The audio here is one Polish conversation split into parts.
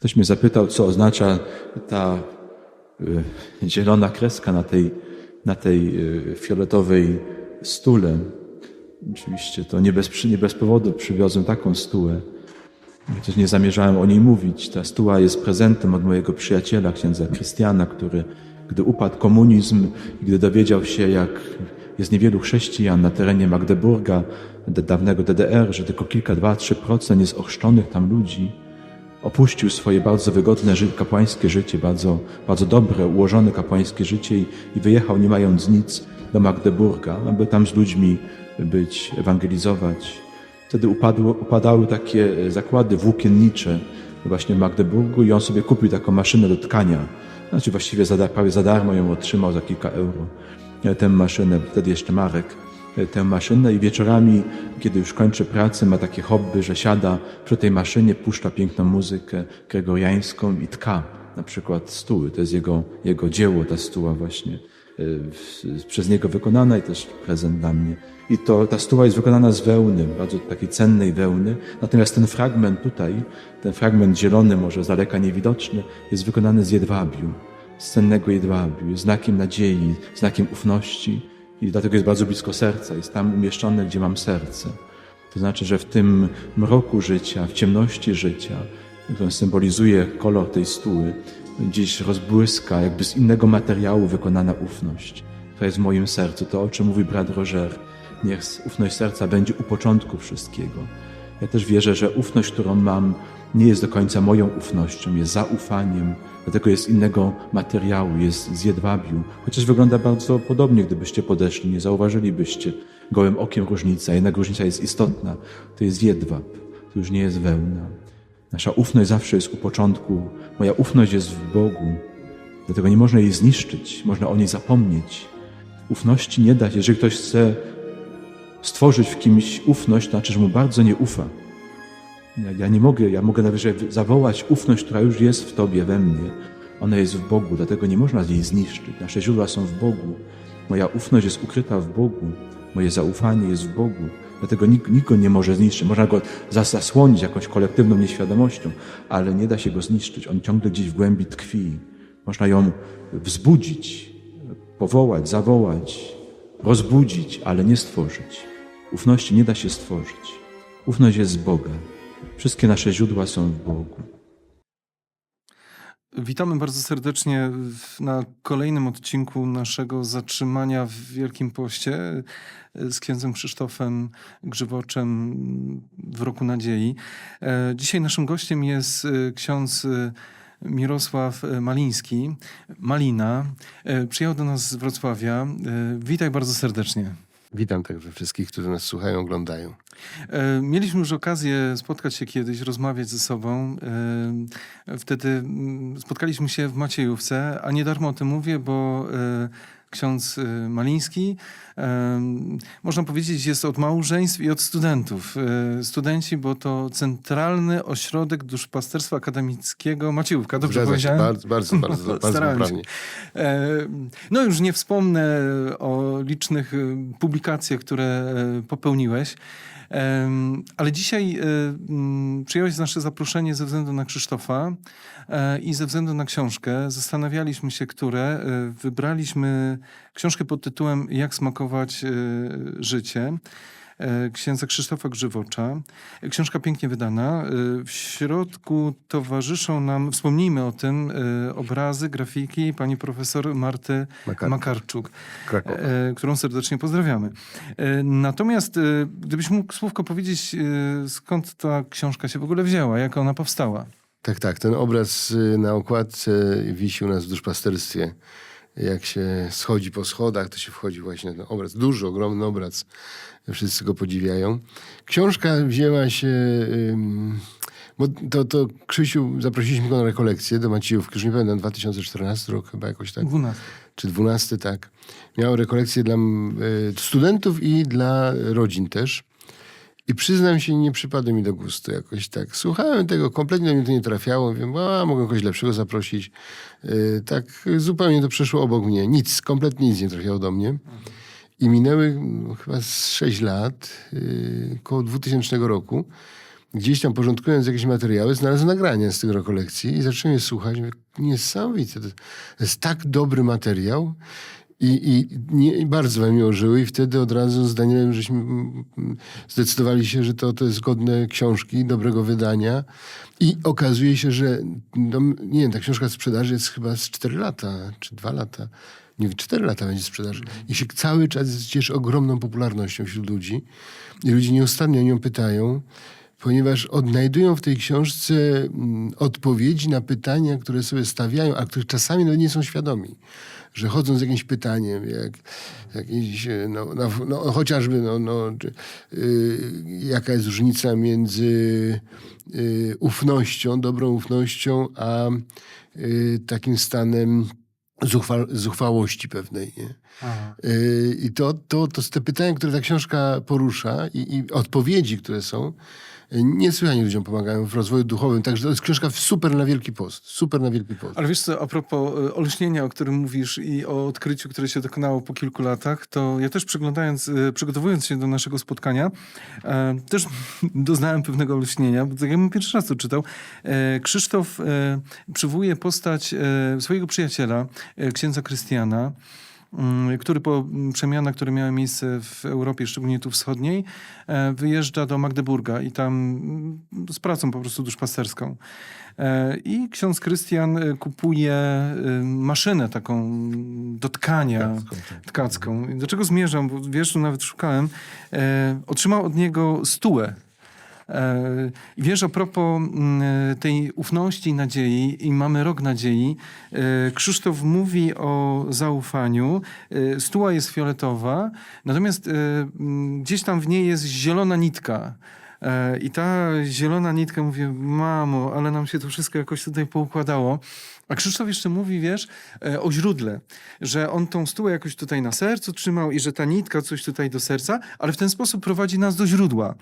Ktoś mnie zapytał, co oznacza ta y, zielona kreska na tej, na tej y, fioletowej stule. Oczywiście to nie bez, nie bez powodu przywiozłem taką stułę. Chociaż nie zamierzałem o niej mówić. Ta stuła jest prezentem od mojego przyjaciela, księdza Krystiana, który, gdy upadł komunizm i gdy dowiedział się, jak jest niewielu chrześcijan na terenie Magdeburga, dawnego DDR, że tylko kilka, dwa, trzy procent jest ochrzczonych tam ludzi, opuścił swoje bardzo wygodne ży- kapłańskie życie, bardzo, bardzo dobre, ułożone kapłańskie życie i, i wyjechał nie mając nic do Magdeburga, aby tam z ludźmi być, ewangelizować. Wtedy upadło, upadały takie e, zakłady włókiennicze właśnie w Magdeburgu i on sobie kupił taką maszynę do tkania. Znaczy właściwie za, prawie za darmo ją otrzymał za kilka euro. Tę maszynę, wtedy jeszcze Marek, tę maszynę i wieczorami, kiedy już kończy pracę, ma takie hobby, że siada przy tej maszynie, puszcza piękną muzykę gregoriańską i tka na przykład stuły. To jest jego, jego dzieło, ta stuła właśnie e, przez niego wykonana i też prezent dla mnie. I to, ta stuła jest wykonana z wełny, bardzo takiej cennej wełny. Natomiast ten fragment tutaj, ten fragment zielony, może z daleka niewidoczny, jest wykonany z jedwabiu, z cennego jedwabiu, znakiem nadziei, znakiem ufności i dlatego jest bardzo blisko serca, jest tam umieszczone, gdzie mam serce. To znaczy, że w tym mroku życia, w ciemności życia, którą symbolizuje kolor tej stuły, gdzieś rozbłyska, jakby z innego materiału wykonana ufność, która jest w moim sercu. To, o czym mówi brat Roger. Niech ufność serca będzie u początku wszystkiego. Ja też wierzę, że ufność, którą mam, nie jest do końca moją ufnością, jest zaufaniem, dlatego jest innego materiału, jest z jedwabiu. Chociaż wygląda bardzo podobnie, gdybyście podeszli, nie zauważylibyście gołym okiem różnicy, a jednak różnica jest istotna. To jest jedwab, to już nie jest wełna. Nasza ufność zawsze jest u początku. Moja ufność jest w Bogu. Dlatego nie można jej zniszczyć, można o niej zapomnieć. Ufności nie da się. Jeżeli ktoś chce stworzyć w kimś ufność, to znaczy, że mu bardzo nie ufa. Ja, ja nie mogę, ja mogę najwyżej zawołać ufność, która już jest w Tobie, we mnie. Ona jest w Bogu, dlatego nie można jej zniszczyć. Nasze źródła są w Bogu. Moja ufność jest ukryta w Bogu. Moje zaufanie jest w Bogu. Dlatego nikt, nikt go nie może zniszczyć. Można go zas- zasłonić jakąś kolektywną nieświadomością, ale nie da się go zniszczyć. On ciągle gdzieś w głębi tkwi. Można ją wzbudzić, powołać, zawołać, rozbudzić, ale nie stworzyć. Ufności nie da się stworzyć. Ufność jest z Boga. Wszystkie nasze źródła są w Bogu. Witamy bardzo serdecznie na kolejnym odcinku naszego zatrzymania w Wielkim Poście z księdzem Krzysztofem Grzywoczem w Roku Nadziei. Dzisiaj naszym gościem jest ksiądz Mirosław Maliński, Malina. Przyjechał do nas z Wrocławia. Witaj bardzo serdecznie. Witam także wszystkich, którzy nas słuchają, oglądają. E, Mieliśmy już okazję spotkać się kiedyś, rozmawiać ze sobą. E, Wtedy mm, spotkaliśmy się w Maciejówce, a nie darmo o tym mówię, bo e, ksiądz e, Maliński, można powiedzieć, jest od małżeństw i od studentów. E, Studenci, bo to Centralny Ośrodek Duszpasterstwa Akademickiego Maciejówka. Dobrze się, powiedziałem? Bardzo, bardzo, bardzo, bardzo poprawnie. No już nie wspomnę o licznych e, publikacjach, które popełniłeś. Ale dzisiaj e, mm, przyjąłeś nasze zaproszenie ze względu na Krzysztofa e, i ze względu na książkę. Zastanawialiśmy się, które. E, Wybraliśmy książkę pod tytułem Jak smakować życie księdza Krzysztofa Grzywocza. Książka pięknie wydana. E, W środku towarzyszą nam, wspomnijmy o tym, e, obrazy, grafiki pani profesor Marty Makar- Makarczuk, e, którą serdecznie pozdrawiamy. E, Natomiast e, gdybyś mógł słówko powiedzieć, e, skąd ta książka się w ogóle wzięła, jak ona powstała? Tak, tak. Ten obraz na okładce wisi u nas w duszpasterstwie. Jak się schodzi po schodach, to się wchodzi właśnie na ten obraz. Duży, ogromny obraz. Wszyscy go podziwiają. Książka wzięła się... Bo to, to Krzysiu, zaprosiliśmy go na rekolekcję do Maciejówki, już nie pamiętam, 2014 rok chyba jakoś tak. 12. czy 12, tak. Miał rekolekcje dla y, studentów i dla rodzin też. I przyznam się, nie przypadło mi do gustu jakoś tak. Słuchałem tego, kompletnie do mnie to nie trafiało. Wiem, a mogę kogoś lepszego zaprosić. Y, tak zupełnie to przeszło obok mnie. Nic, kompletnie nic nie trafiało do mnie. I minęły mm, chyba z 6 lat, y, koło 2000 roku. gdzieś tam porządkując jakieś materiały, znalazłem nagrania z tych rekolekcji i zacząłem je słuchać. Mówię, Niesamowite. To jest tak dobry materiał. I, i, nie, I bardzo we mnie ożyły i wtedy od razu z Danielem żeśmy zdecydowali się, że to, to jest godne książki, dobrego wydania. I okazuje się, że no, nie wiem, ta książka sprzedaży jest chyba z 4 lata, czy 2 lata. Nie wiem, 4 lata będzie w sprzedaży. I się cały czas cieszy ogromną popularnością wśród ludzi. I ludzie nieustannie o nią pytają ponieważ odnajdują w tej książce mm, odpowiedzi na pytania, które sobie stawiają, a których czasami nawet nie są świadomi. Że chodzą z jakimś pytaniem, jak jakieś, e, no, no, no, chociażby, no, no, czy, y, jaka jest różnica między y, ufnością, dobrą ufnością, a y, takim stanem zuchwa, zuchwałości pewnej. Nie? Yy, I to, to, to są te pytania, które ta książka porusza i, i odpowiedzi, które są, niesłychanie ludziom pomagają w rozwoju duchowym. Także to jest książka super na Wielki Post. Super na Wielki Post. Ale wiesz co, a propos e, olśnienia, o którym mówisz i o odkryciu, które się dokonało po kilku latach, to ja też przeglądając, e, przygotowując się do naszego spotkania, e, też doznałem pewnego olśnienia, bo tak jakbym pierwszy raz to czytał. Krzysztof przywołuje postać swojego przyjaciela, księdza Krystiana, który po mm, przemianach, które miały miejsce w Europie, szczególnie tu wschodniej, e, wyjeżdża do Magdeburga i tam mm, z pracą po prostu duszpasterską. E, I ksiądz Krystian e, kupuje maszynę taką do tkania tkacką. I Do czego zmierzam? Bo wiesz, nawet szukałem. Otrzymał od niego stułę. E, wiesz, a propos mm, tej ufności i nadziei, i mamy rok nadziei, e, Krzysztof mówi o zaufaniu. E, Stuła jest fioletowa, natomiast mm, gdzieś tam w niej jest zielona nitka. I ta zielona nitka, mówię, mamo, ale nam się to wszystko jakoś tutaj poukładało. A Krzysztof jeszcze mówi, wiesz, o źródle, że on tą stułę jakoś tutaj na sercu trzymał i że ta nitka coś tutaj do serca, ale w ten sposób prowadzi nas do źródła.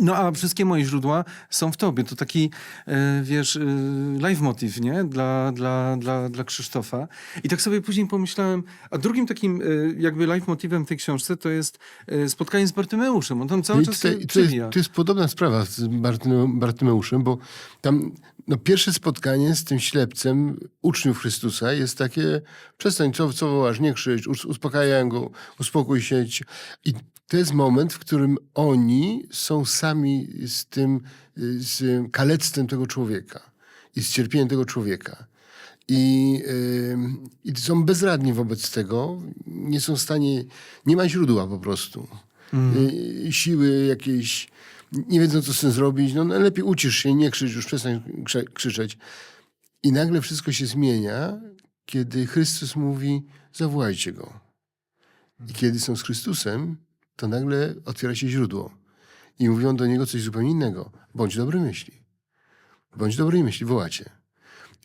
No a wszystkie moje źródła są w tobie. To taki, e, wiesz, e, leitmotiv, nie? Dla, dla, dla, dla Krzysztofa. I tak sobie później pomyślałem, a drugim takim e, jakby leitmotivem w tej książce to jest spotkanie z Bartymeuszem. On tam cały I czas się to, jest, to jest podobna sprawa z Bartyme, Bartymeuszem, bo tam no, pierwsze spotkanie z tym ślepcem uczniów Chrystusa jest takie, przestań, co, co wołasz, nie krzycz, us- uspokajają go, uspokój się. I to jest moment, w którym oni są sami z tym, y, z kalectwem tego człowieka i z cierpieniem tego człowieka. I, ym, I są bezradni wobec tego, nie są w stanie, nie ma źródła po prostu. Y, siły jakiejś, nie wiedzą co z tym zrobić, no lepiej ucisz się, nie krzycz, już przestań krze- krzyczeć. I nagle wszystko się zmienia, kiedy Chrystus mówi, zawołajcie Go. I kiedy są z Chrystusem, to nagle otwiera się źródło. I mówią do Niego coś zupełnie innego. Bądź dobrej myśli. Bądź dobrej myśli, wołacie.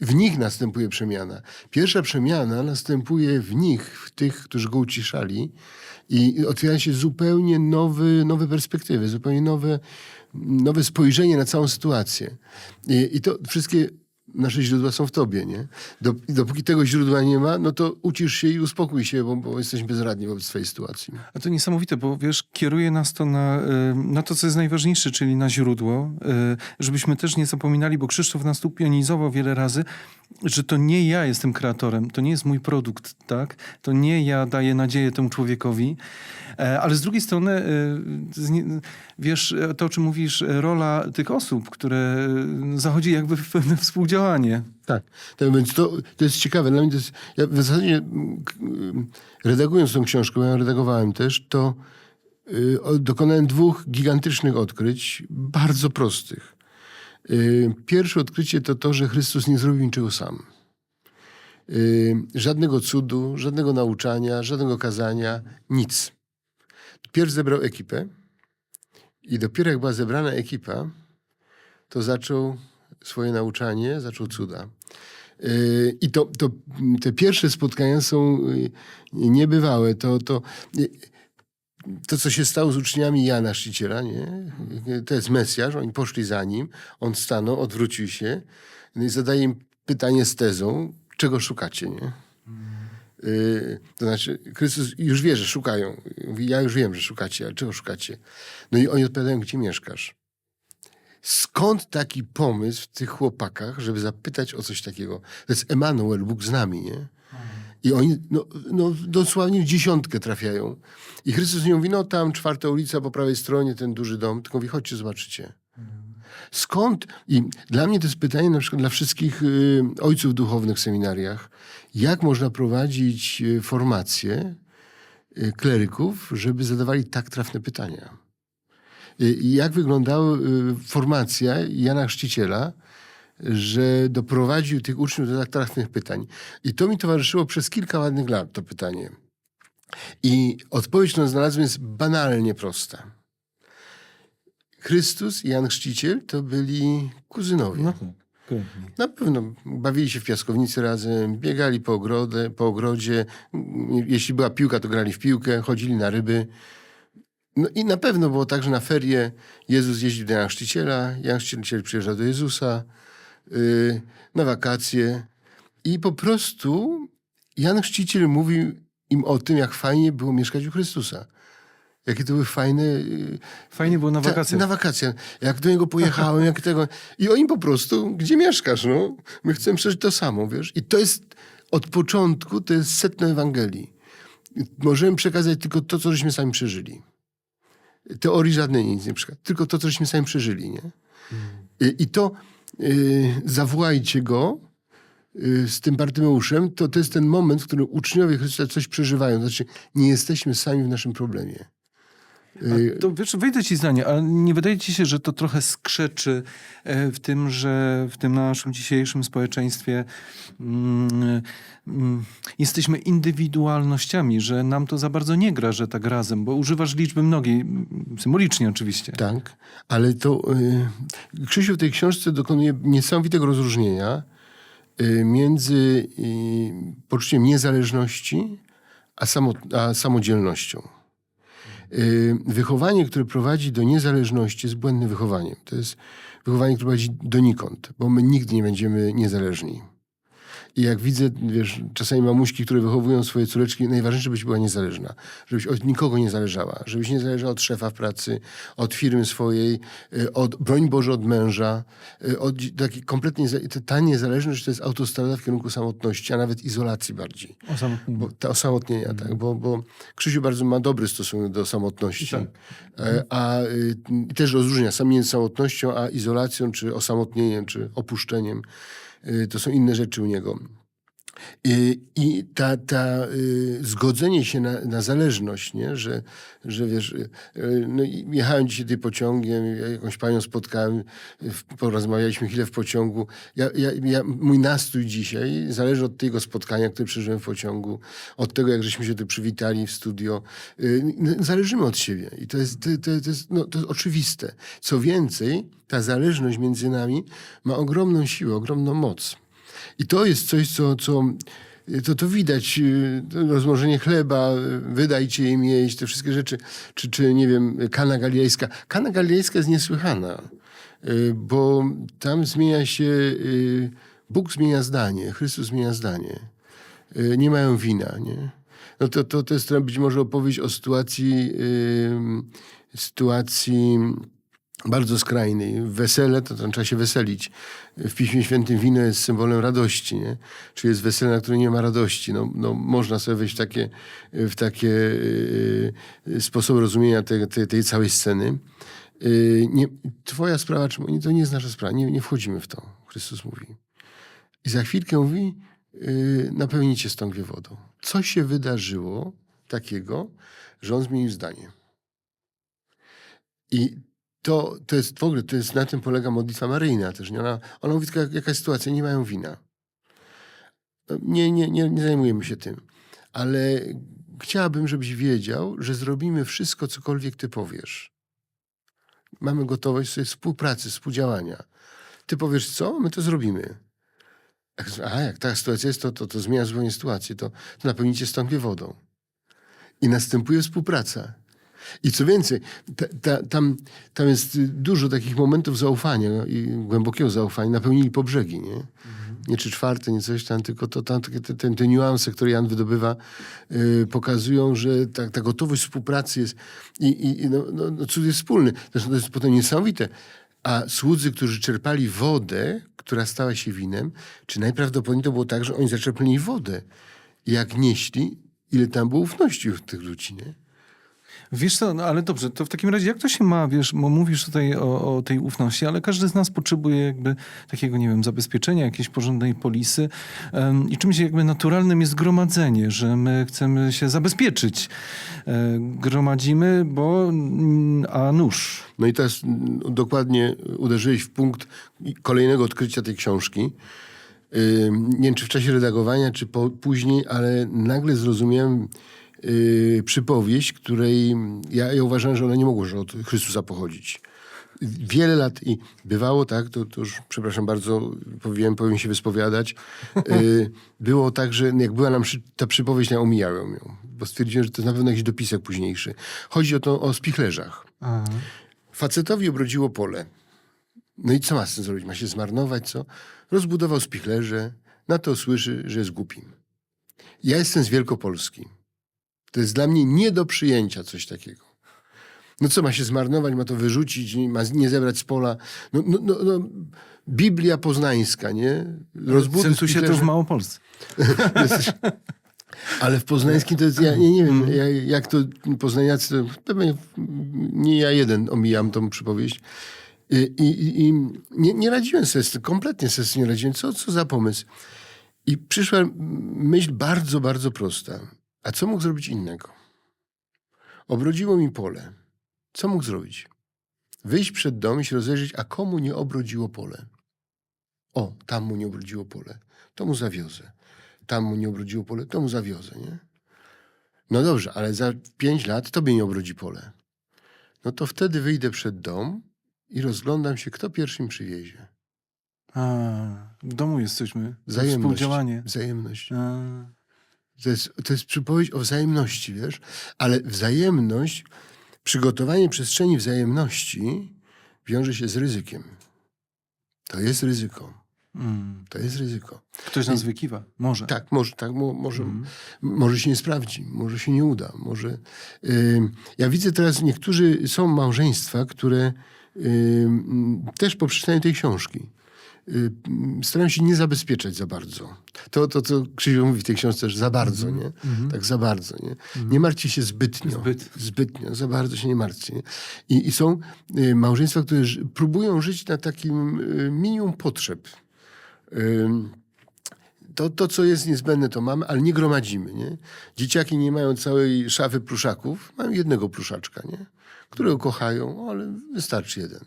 W nich następuje przemiana. Pierwsza przemiana następuje w nich, w tych, którzy go uciszali i otwiera się zupełnie nowy, nowe perspektywy, zupełnie nowe, nowe spojrzenie na całą sytuację. I, i to wszystkie nasze źródła są w tobie, nie? Dop- dopóki tego źródła nie ma, no to ucisz się i uspokój się, bo, bo jesteśmy bezradni wobec swojej sytuacji. A to niesamowite, bo wiesz, kieruje nas to na, y, na to, co jest najważniejsze, czyli na źródło, y, żebyśmy też nie zapominali, bo Krzysztof nas tu pionizował wiele razy, że to nie ja jestem kreatorem, to nie jest mój produkt, tak? To nie ja daję nadzieję temu człowiekowi, E, ale z drugiej strony, nie- wiesz, e, to o czym mówisz, e, rola tych osób, które zachodzi jakby w pewne współdziałanie. Tak. To, więc to, to jest ciekawe. Dla mnie to jest, ja w zasadzie redagując tą książkę, bo ja redagowałem też, to y, dokonałem dwóch gigantycznych odkryć, bardzo prostych. Y, pierwsze odkrycie to to, że Chrystus nie zrobił niczego sam. Y, żadnego cudu, żadnego nauczania, żadnego kazania, nic. Pierw zebrał ekipę i dopiero jak była zebrana ekipa, to zaczął swoje nauczanie, zaczął cuda. Yy, I to, to, te pierwsze spotkania są niebywałe. To, to, to, co się stało z uczniami Jana Szczyciela, nie? to jest Mesjasz, oni poszli za nim, on stanął, odwrócił się no i zadaje im pytanie z tezą, czego szukacie, nie? Yy, to znaczy, Chrystus już wie, że szukają. Mówi, ja już wiem, że szukacie, ale czego szukacie? No i oni odpowiadają, gdzie mieszkasz? skąd taki pomysł w tych chłopakach, żeby zapytać o coś takiego? To jest Emanuel, Bóg z nami, nie? I oni no, no, dosłownie w dziesiątkę trafiają. I Chrystus nie mówi, no tam czwarta ulica po prawej stronie, ten duży dom, tylko mówi, chodźcie, zobaczycie. Skąd? I dla mnie to jest pytanie na przykład dla wszystkich y, ojców duchownych w seminariach. Jak można prowadzić y, formację y, kleryków, żeby zadawali tak trafne pytania? Y, jak wyglądała y, formacja Jana Chrzciciela, że doprowadził tych uczniów do tak trafnych pytań. I to mi towarzyszyło przez kilka ładnych lat, to pytanie. I odpowiedź, którą znalazłem, jest banalnie prosta. Chrystus i Jan Chrzciciel to byli kuzynowie. No tak. Na pewno bawili się w piaskownicy razem, biegali po, ogrodę, po ogrodzie. Jeśli była piłka, to grali w piłkę, chodzili na ryby. No i na pewno było tak, że na ferie Jezus jeździł do Jana Chrzciciela, Jan Chrzciciel przyjeżdżał do Jezusa na wakacje i po prostu Jan Chrzciciel mówił im o tym, jak fajnie było mieszkać u Chrystusa. Jakie to były fajne yy, Fajnie było na ta- wakacjach. Na wakacjach. Jak do niego pojechałem, jak tego. I oni po prostu, gdzie mieszkasz, no? My chcemy przeżyć to samo, wiesz? I to jest od początku, to jest setno Ewangelii. Możemy przekazać tylko to, co żeśmy sami przeżyli. Teorii żadnej nic nie przekazać. Tylko to, co żeśmy sami przeżyli, nie? I, i to y, zawołajcie go y, z tym Bartymeuszem, to, to jest ten moment, w którym uczniowie Chrystusa coś przeżywają. Znaczy, nie jesteśmy sami w naszym problemie. Y, A to wiesz, wejdę ci zdanie, ale nie wydaje ci się, że to trochę skrzeczy e, w tym, że w tym naszym dzisiejszym społeczeństwie mm, mm, jesteśmy indywidualnościami, że nam to za bardzo nie gra, że tak razem, bo używasz liczby mnogiej, mm, symbolicznie oczywiście. Tak, ale to y, Krzysiu w tej książce dokonuje niesamowitego rozróżnienia y, między y, poczuciem niezależności a, samo, a samodzielnością. Y, wychowanie, które prowadzi do niezależności jest błędnym wychowaniem. To jest wychowanie, które prowadzi donikąd, bo my nigdy nie będziemy niezależni. I jak widzę, wiesz, czasami mamuśki, które wychowują swoje córeczki, najważniejsze, żebyś była niezależna. Żebyś od nikogo nie zależała. Żebyś nie zależała od szefa w pracy, od firmy swojej, y, od, broń Boże, od męża. y, Od, taki kompletnie, ta niezależność to jest autostrada w kierunku samotności, a nawet izolacji bardziej. Osamotnienie. Bo, ta osamotnienia, tak. Bo, bo Krzysiu bardzo ma dobry stosunek do samotności. Tak. E, A y, i też rozróżnia sam między samotnością, a izolacją, czy osamotnieniem, czy opuszczeniem. Y, To są inne rzeczy u niego. I, i ta, ta y, zgodzenie się na, na zależność, nie? Że, że wiesz, y, y, no jechałem dzisiaj tym pociągiem, ja jakąś panią spotkałem, y, porozmawialiśmy chwilę w pociągu. Ja, ja, ja, mój nastrój dzisiaj zależy od tego spotkania, które przeżyłem w pociągu, od tego, jak żeśmy się tu przywitali w studio. Y, n- Zależymy od siebie i to jest, to, to, to jest, no, to jest oczywiste. Co więcej, ta zależność między nami ma ogromną siłę, ogromną moc. I to jest coś, co, co to, to widać, y, to rozmnożenie chleba, y, wydajcie im jeść, te wszystkie rzeczy, czy, czy nie wiem, kana galilejska. Kana galilejska jest niesłychana, y, bo tam zmienia się, Bóg zmienia zdanie, Chrystus zmienia zdanie. Nie mają wina, nie? No to, to, to jest być może opowieść o sytuacji, sytuacji bardzo skrajnej. Wesele, to trzeba się weselić. W Piśmie Świętym wino jest symbolem radości, nie? Czy jest wesele, na którym nie ma radości. No, no, można sobie wejść w takie, w takie yy, sposoby rozumienia tej, tej, tej całej sceny. Yy, nie, twoja sprawa, czy to nie jest nasza sprawa, nie, nie wchodzimy w to, Chrystus mówi. I za chwilkę mówi, yy, napełnicie stągwie wodą. Co się wydarzyło takiego, że on zmienił zdanie? I to, to jest w ogóle, to jest, na tym polega modlitwa maryjna też. Nie? Ona, ona mówi tylko, jak- jaka jest sytuacja, nie mają wina. Nie, nie, nie, nie zajmujemy się tym. Ale chciałabym, żebyś wiedział, że zrobimy wszystko, cokolwiek ty powiesz. Mamy gotowość sobie współpracy, współdziałania. Ty powiesz co, my to zrobimy. A jak ta sytuacja jest, to, to, to zmienia zupełnie sytuację. To, to napełnicie stąpie wodą. I następuje współpraca. I co więcej, ta, ta, tam, tam jest dużo takich momentów zaufania i głębokiego zaufania. Napełnili po brzegi, nie? Nie czy czwarte, nie coś tam, tylko to, tam, te, te, te niuanse, które Jan wydobywa, y, pokazują, że ta, ta gotowość współpracy jest i, i, no, no, no, cud jest wspólny. Zresztą to jest potem niesamowite. A słudzy, którzy czerpali wodę, która stała się winem, czy najprawdopodobniej to było tak, że oni zaczerpnęli wodę. Jak nieśli, ile tam było ufności u tych ludzi, nie? Wiesz co, no ale dobrze, to w takim razie jak to się ma, wiesz, bo mówisz tutaj o, o tej ufności, ale każdy z nas potrzebuje jakby takiego, nie wiem, zabezpieczenia, jakiejś porządnej polisy em, i czymś jakby naturalnym jest gromadzenie, że my chcemy się zabezpieczyć. E, gromadzimy, bo mm, a nóż. No i teraz mm, dokładnie uderzyłeś w punkt kolejnego odkrycia tej książki. Nie wiem, czy w czasie redagowania, czy po, później, ale nagle zrozumiałem yy, przypowieść, której ja, ja uważałem, że ona nie mogła od Chrystusa pochodzić. Wiele lat i bywało tak, to, to już przepraszam bardzo, powiem, powiem się wyspowiadać. Yy, było tak, że jak była nam przy, ta przypowieść, ja omijałem ją, bo stwierdziłem, że to na pewno jakiś dopisek późniejszy. Chodzi o to o spichlerzach. A, Facetowi obrodziło pole. No i co ma z tym zrobić? Ma się zmarnować, co? Rozbudował spichlerze, na to słyszy, że jest głupim. Ja jestem z Wielkopolski. To jest dla mnie nie do przyjęcia coś takiego. No co, ma się zmarnować, ma to wyrzucić, ma nie zebrać z pola. No, no, no, no Biblia poznańska, nie? Rozbuduj Centusie to w. Małopolsce. Ale w poznańskim to jest, ja nie, nie wiem, ja, jak to poznaniacy, pewnie nie ja jeden omijam tą przypowieść. I, i, i nie, nie radziłem sobie z tym, kompletnie sobie z tym nie radziłem. Co, co za pomysł? I przyszła myśl bardzo, bardzo prosta. A co mógł zrobić innego? Obrodziło mi pole. Co mógł zrobić? Wyjść przed dom i się rozejrzeć, a komu nie obrodziło pole? O, tam mu nie obrodziło pole. To mu zawiozę. Tam mu nie obrodziło pole, to mu zawiozę, nie? No dobrze, ale za pięć lat tobie nie obrodzi pole. No to wtedy wyjdę przed dom i rozglądam się, kto pierwszym przywiezie. A, w domu jesteśmy. Wzajemność. Współdziałanie. Wzajemność. A, To jest, to jest przypowieść o wzajemności, wiesz? Ale wzajemność, przygotowanie przestrzeni wzajemności wiąże się z ryzykiem. To jest ryzyko. mm. To jest ryzyko. Ktoś nas wykiwa. Może. Tak, może, tak, mo, może, Mhm. może się nie sprawdzi, może się nie uda. Może, Ym, ja widzę teraz, niektórzy są małżeństwa, które ym, też po przeczytaniu tej książki starają się nie zabezpieczać za bardzo. To, to co Krzysiu mówi w tej książce, że za bardzo, nie? Tak za bardzo, nie? Nie martwcie się zbytnio. Zbyt. Zbytnio, za bardzo się nie martwcie. Nie? I, I są y, małżeństwa, które próbują żyć na takim y, minimum potrzeb. To, to, co jest niezbędne, to mamy, ale nie gromadzimy. Nie? Dzieciaki nie mają całej szafy pluszaków, mają jednego pluszaczka, nie? którego kochają, ale wystarczy jeden.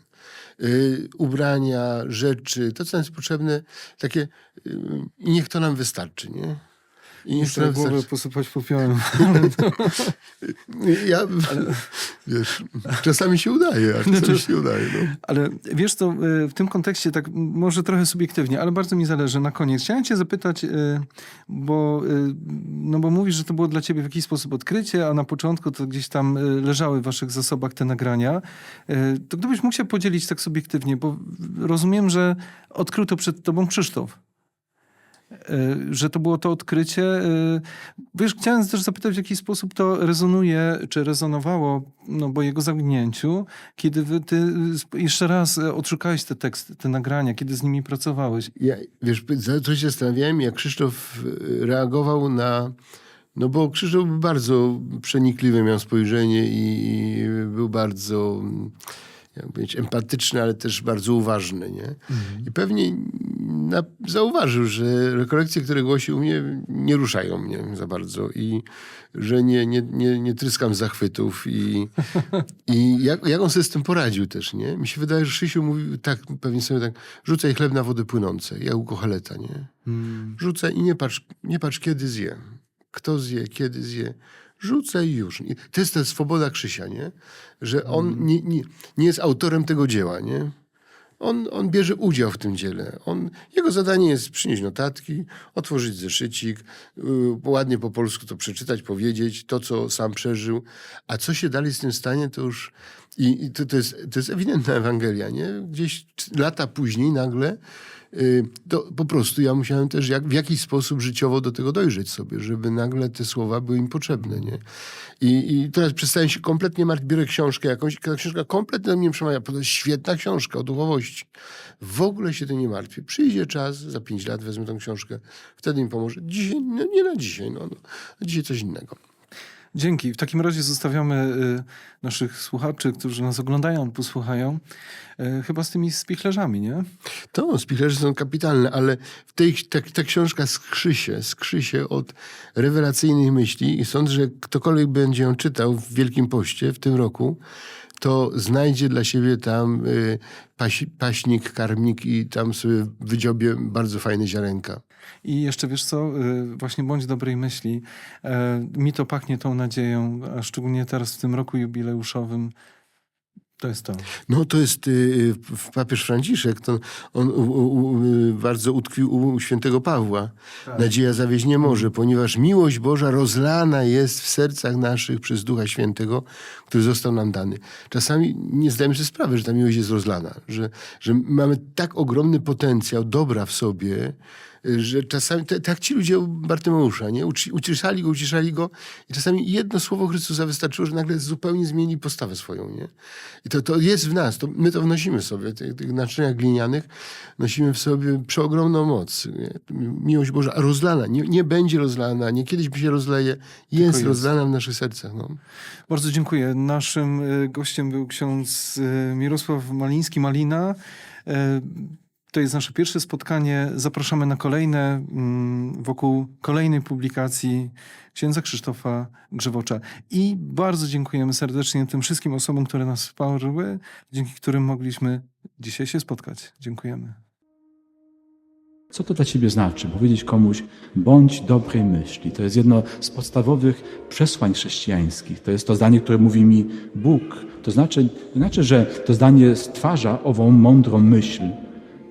Y, ubrania, rzeczy, to, co nam jest potrzebne, takie y, niech to nam wystarczy. Nie? I Nie to nam głowę wystarczy. posypać popiołem. Ja, wiesz, czasami się udaje, a czasami się udaje. No. Ale wiesz co, y, w tym kontekście tak może trochę subiektywnie, ale bardzo mi zależy na koniec. Chciałem cię zapytać, y, bo, y, no bo mówisz, że to było dla ciebie w jakiś sposób odkrycie, a na początku to gdzieś tam leżały w waszych zasobach te nagrania. To gdybyś mógł się podzielić tak subiektywnie, bo rozumiem, że odkrył to przed tobą Krzysztof. Y, Że to było to odkrycie. y, Wiesz, chciałem też zapytać, w jaki sposób to rezonuje, czy rezonowało no, po jego zaginięciu, kiedy ty jeszcze raz y, odszukałeś te teksty, te nagrania, kiedy z nimi pracowałeś. Ja, wiesz, to się zastanawiałem, jak Krzysztof reagował na... No bo Krzysztof był bardzo przenikliwy, miał spojrzenie i był bardzo, mm, jak powiedzieć, empatyczny, ale też bardzo uważny, nie? I pewnie zauważył, że rekolekcje, które głosił mnie, nie ruszają mnie za bardzo i że nie, nie, nie, nie tryskam zachwytów i, i jak, jak on sobie z tym poradził też, nie? Mi się wydaje, że Krzysiu mówił tak, pewnie sobie tak, rzucaj chleb na wody płynące, jak u Kocheleta, nie? Rzucaj i nie patrz, nie patrz kiedy zje. Kto zje, kiedy zje. Rzucaj już. I To jest ta swoboda Krzysia, nie? Że on nie, nie, nie jest autorem tego dzieła, nie? On, on bierze udział w tym dziele. On, jego zadanie jest przynieść notatki, otworzyć zeszycik, yy, ładnie po polsku to przeczytać, powiedzieć to, co sam przeżył. A co się dalej z tym stanie, to już I, to, to, jest, to jest ewidentna Ewangelia, nie? Gdzieś lata później nagle y, to po prostu ja musiałem też jak, w jakiś sposób życiowo do tego dojrzeć sobie, żeby nagle te słowa były im potrzebne, nie? I, i teraz przestałem się kompletnie martwić, biorę książkę jakąś, ta książka kompletnie do mnie przemawia, to jest świetna książka o duchowości. W ogóle się tym nie martwię. Przyjdzie czas, za pięć lat wezmę tę książkę, wtedy mi pomoże. Dzisiaj, no, nie na dzisiaj, no, no, dzisiaj coś innego. Dzięki. W takim razie zostawiamy y, naszych słuchaczy, którzy nas oglądają, posłuchają, y, chyba z tymi spichlerzami, nie? To, spichlerze są kapitalne, ale w tej, ta, ta książka skrzy się, skrzy się od rewelacyjnych myśli i sądzę, że ktokolwiek będzie ją czytał w Wielkim Poście w tym roku, to znajdzie dla siebie tam y, pasi, paśnik, karmnik i tam sobie wydziobie bardzo fajne ziarenka. I jeszcze wiesz co, y, właśnie bądź dobrej myśli. E, Mi to pachnie tą nadzieją, a szczególnie teraz w tym roku jubileuszowym. To jest to. No to jest y, w- papież Franciszek, to on u, u, y, bardzo utkwił u świętego Pawła. Nadzieja zawieść nie może, ponieważ miłość Boża rozlana jest w sercach naszych przez Ducha Świętego, który został nam dany. Czasami nie zdajemy sobie sprawy, że ta miłość jest rozlana, że, że mamy tak ogromny potencjał dobra w sobie, y, że czasami, te- tak ci ludzie u Bartymeusza, nie? Uci, uciszali go, uciszali go i czasami jedno słowo Chrystusa wystarczyło, że nagle zupełnie zmieni postawę swoją, nie? I to, to jest w nas, to my to wnosimy sobie, tych, tych naczyniach glinianych, nosimy w sobie przeogromną moc. Nie? Miłość Boża rozlana, nie, nie będzie rozlana, nie kiedyś się rozleje, jest, jest. rozlana w naszych sercach. No. Bardzo dziękuję. Naszym y, gościem był ksiądz y, Mirosław Maliński-Malina. To jest nasze pierwsze spotkanie. Zapraszamy na kolejne mm, wokół kolejnej publikacji księdza Krzysztofa Grzewocza. I bardzo dziękujemy serdecznie tym wszystkim osobom, które nas wsparły, dzięki którym mogliśmy dzisiaj się spotkać. Dziękujemy. Co to dla ciebie znaczy? Powiedzieć komuś, bądź dobrej myśli. To jest jedno z podstawowych przesłań chrześcijańskich. To jest to zdanie, które mówi mi Bóg. To znaczy, to znaczy że to zdanie stwarza ową mądrą myśl.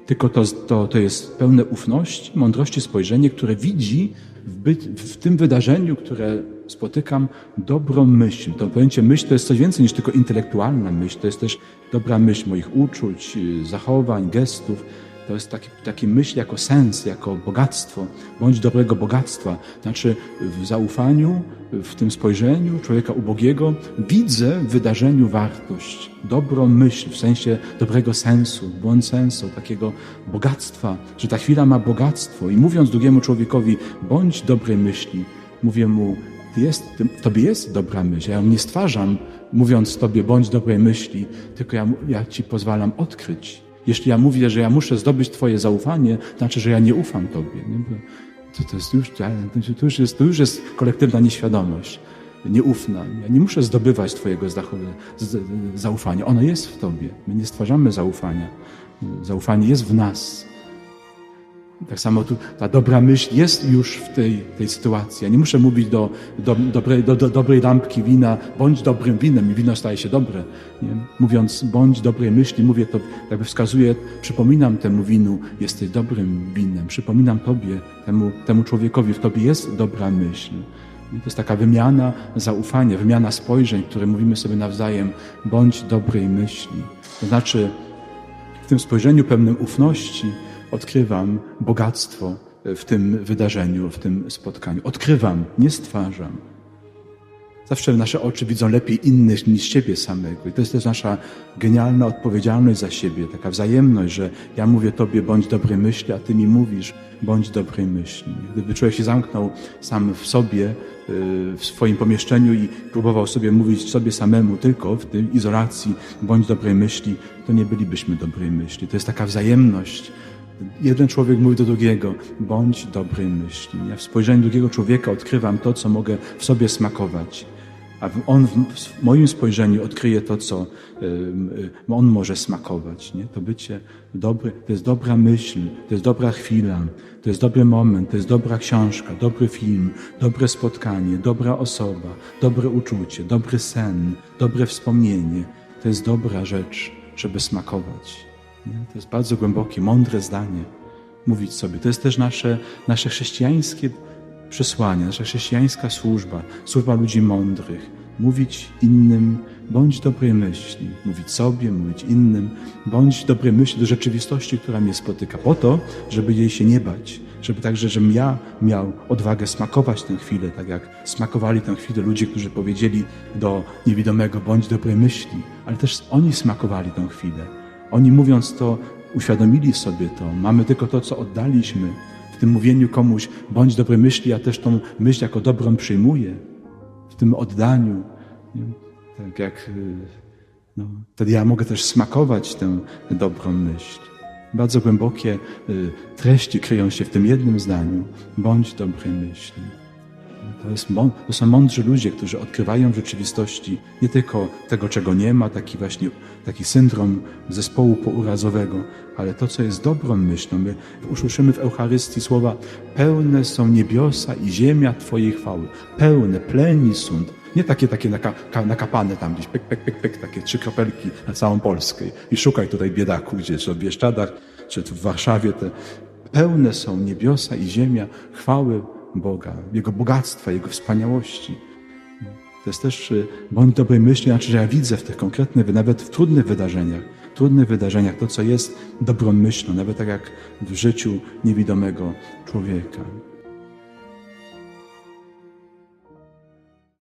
Tylko to, to, to jest pełne ufności, mądrości spojrzenie, które widzi w, byt, w tym wydarzeniu, które spotykam, dobrą myśl. To pojęcie myśl to jest coś więcej niż tylko intelektualna myśl. To jest też dobra myśl moich uczuć, y, zachowań, gestów. To jest taki, taki myśl jako sens, jako bogactwo, bądź dobrego bogactwa. Znaczy w zaufaniu, w tym spojrzeniu człowieka ubogiego widzę w wydarzeniu wartość, dobrą myśl w sensie dobrego sensu, błąd sensu, takiego bogactwa, że ta chwila ma bogactwo. I mówiąc drugiemu człowiekowi, bądź dobrej myśli, mówię mu, jest, tobie jest dobra myśl. Ja ją nie stwarzam, mówiąc tobie, bądź dobrej myśli, tylko ja, ja ci pozwalam odkryć. Jeśli ja mówię, że ja muszę zdobyć Twoje zaufanie, to znaczy, że ja nie ufam Tobie. Nie? To, to, jest już, to, już jest, to już jest kolektywna nieświadomość, nieufna. Ja nie muszę zdobywać Twojego zaufania. Ono jest w Tobie. My nie stwarzamy zaufania. Zaufanie jest w nas. Tak samo tu ta dobra myśl jest już w tej, tej sytuacji. Ja nie muszę mówić do, do, dobrej, do, do dobrej lampki wina, bądź dobrym winem i wino staje się dobre. Nie? Mówiąc bądź dobrej myśli, mówię to, jakby wskazuję, przypominam temu winu, jesteś dobrym winem. Przypominam Tobie, temu, temu człowiekowi, w Tobie jest dobra myśl. I To jest taka wymiana zaufania, wymiana spojrzeń, które mówimy sobie nawzajem, bądź dobrej myśli. To znaczy, w tym spojrzeniu pełnym ufności odkrywam bogactwo w tym wydarzeniu, w tym spotkaniu. Odkrywam, nie stwarzam. Zawsze nasze oczy widzą lepiej innych niż siebie samego. I to jest też nasza genialna odpowiedzialność za siebie, taka wzajemność, że ja mówię Tobie, bądź dobrej myśli, a Ty mi mówisz, bądź dobrej myśli. Gdyby człowiek się zamknął sam w sobie, yy, w swoim pomieszczeniu i próbował sobie mówić sobie samemu tylko w tej izolacji, bądź dobrej myśli, to nie bylibyśmy dobrej myśli. To jest taka wzajemność. Jeden człowiek mówi do drugiego, bądź dobrej myśli. Ja w spojrzeniu drugiego człowieka odkrywam to, co mogę w sobie smakować. A on w, moim spojrzeniu odkryje to, co on może smakować. Nie? To bycie dobre, to jest dobra myśl, to jest dobra chwila, to jest dobry moment, to jest dobra książka, dobry film, dobre spotkanie, dobra osoba, dobre uczucie, dobry sen, dobre wspomnienie. To jest dobra rzecz, żeby smakować. To jest bardzo głębokie, mądre zdanie. Mówić sobie. To jest też nasze, nasze chrześcijańskie przesłanie, nasza chrześcijańska służba, służba ludzi mądrych. Mówić innym bądź dobrej myśli. Mówić sobie, mówić innym. Bądź dobrej myśli do rzeczywistości, która mnie spotyka. Po to, żeby jej się nie bać. Żeby także, żebym ja miał odwagę smakować tę chwilę, tak jak smakowali tę chwilę ludzie, którzy powiedzieli do niewidomego, bądź dobrej myśli. Ale też oni smakowali tę chwilę. Oni mówiąc to, uświadomili sobie to. Mamy tylko to, co oddaliśmy. W tym mówieniu komuś, bądź dobrej myśli, ja też tą myśl jako dobrą przyjmuję. W tym oddaniu. Nie? Tak jak y, no, wtedy ja mogę też smakować tę dobrą myśl. Bardzo głębokie y, treści kryją się w tym jednym zdaniu. Bądź dobrej myśli. To, jest, to są mądrzy ludzie, którzy odkrywają w rzeczywistości nie tylko tego, czego nie ma, taki właśnie taki syndrom zespołu pourazowego, ale to, co jest dobrą myślą. My usłyszymy w Eucharystii słowa pełne są niebiosa i ziemia Twojej chwały. Pełne, pleni sunt. Nie takie, takie naka, ka, nakapane tam gdzieś, pyk, pyk, pyk, pyk, takie trzy kropelki na całą Polskę. I szukaj tutaj biedaku gdzieś, czy w Bieszczadach, czy w Warszawie. Te pełne są niebiosa i ziemia chwały Boga, Jego bogactwa, Jego wspaniałości. To jest też y, bądź dobrej myśli, znaczy, że ja widzę w tych konkretnych, nawet w trudnych wydarzeniach, trudnych wydarzeniach to, co jest dobrą myślą, nawet tak jak w życiu niewidomego człowieka.